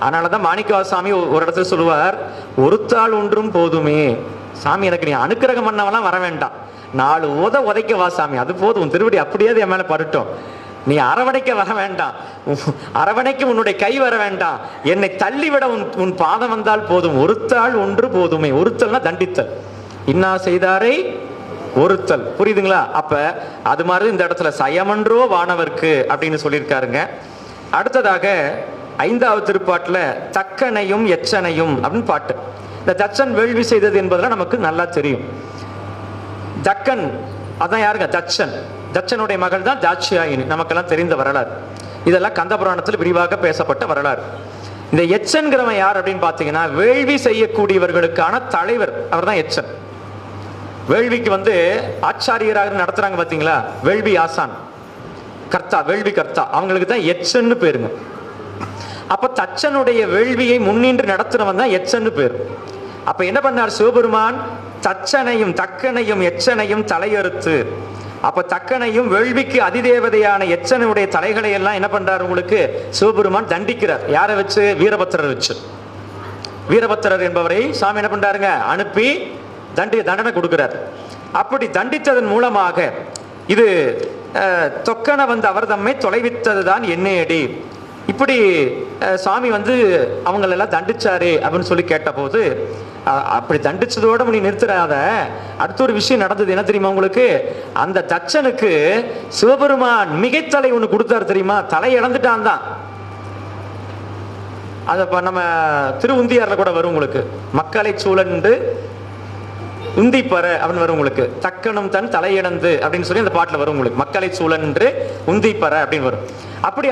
அதனாலதான் மாணிக்கவாசாமி ஒரு இடத்துல சொல்லுவார் ஒருத்தாள் ஒன்றும் போதுமே. சாமி எனக்கு நீ அனுக்கிரகம் பண்ணவெல்லாம் வர வேண்டாம். நாலு உத உதைக்க வா சாமி அது போதும். உன் திருவடி அப்படியே என் மேல படுட்டோம். நீ அரவணைக்க வர வேண்டாம். அரவணைக்கு உன்னுடைய கை வர வேண்டாம். என்னை தள்ளிவிட உன் உன் பாதம் வந்தால் போதும். ஒருத்தாள் ஒன்று போதுமே. ஒருத்தல்னா தண்டித்தல். இன்னா செய்தாரை? ஒருத்தல். புரியுதுங்களா? அப்ப அது மாதிரி இந்த இடத்துல சயமன்றோ வானவர்க்கு அப்படின்னு சொல்லியிருக்காருங்க. அடுத்ததாக ஐந்தாவது திருப்பாட்டில் தக்கனையும் எச்சனையும் அப்படின்னு பாட்டு. இந்த தச்சன் வேள்வி செய்தது என்பதெல்லாம் நமக்கு நல்லா தெரியும். தக்கன் அதான் யாருங்க? தச்சன். தச்சனுடைய மகள் தான் தாட்சியாயினி. நமக்கெல்லாம் தெரிந்த வரலாறு. இதெல்லாம் கந்த புராணத்தில் விரிவாக பேசப்பட்ட வரலாறு. இந்த எச்சன்கிறவன் யார் அப்படின்னு பார்த்தீங்கன்னா வேள்வி செய்யக்கூடியவர்களுக்கான தலைவர் அவர் தான் எச்சன். வேள்விக்கு வந்து ஆச்சாரியராக நடத்துறாங்க பார்த்தீங்களா வேள்வி ஆசான். கர்த்தா வேள்வி கர்த்தா. அவங்களுக்கு தான் எச்சன்னு பேருங்க. அப்போ தச்சனுடைய வேள்வியை முன்னின்று நடத்துறவன் தான் எச்சன்னு பேர். அப்போ என்ன பண்ணார் சிவபெருமான்? தச்சனையும் தக்கனையும் எச்சனையும் தலையறுத்து அப்ப தக்கனையும் வேள்விக்கு அதிதேவதையான எச்சனுடைய தலைகளை எல்லாம் என்ன பண்றார் உங்களுக்கு? சிவபெருமான் தண்டிக்கிறார். யாரை வச்சு? வீரபத்திரர் வச்சு. வீரபத்திரர் என்பவரை சாமி என்ன பண்றாருங்க? அனுப்பி தண்டி தண்டனை கொடுக்கிறார். அப்படி தண்டித்ததன் மூலமாக இது தொக்கனை வந்த வந்து அவர் தம்மை தொலைவித்ததுதான் என்னேடி? இப்படி சுவாமி சாமி வந்து அவங்களெல்லாம் தண்டிச்சாரு அப்படின்னு சொல்லி கேட்டபோது அப்படி தண்டிச்சதோட நீ நிறுத்துறாத. அடுத்த ஒரு விஷயம் நடந்தது என்ன தெரியுமா உங்களுக்கு? அந்த தச்சனுக்கு சிவபெருமான் மிகைத்தலை ஒன்று கொடுத்தாரு தெரியுமா? தலை இழந்துட்டான் தான். அது இப்போ நம்ம திருவுந்தியாரில் கூட வரும் உங்களுக்கு. மக்களை சூழன்று உந்திப்பற அப்படின்னு வரும் உங்களுக்கு. தக்கனும் தன் தலையிடந்து அப்படின்னு சொல்லி அந்த பாட்டில் வரும் உங்களுக்கு. மக்களை சூழன்று உந்திப்பற அப்படின்னு வரும். அப்படி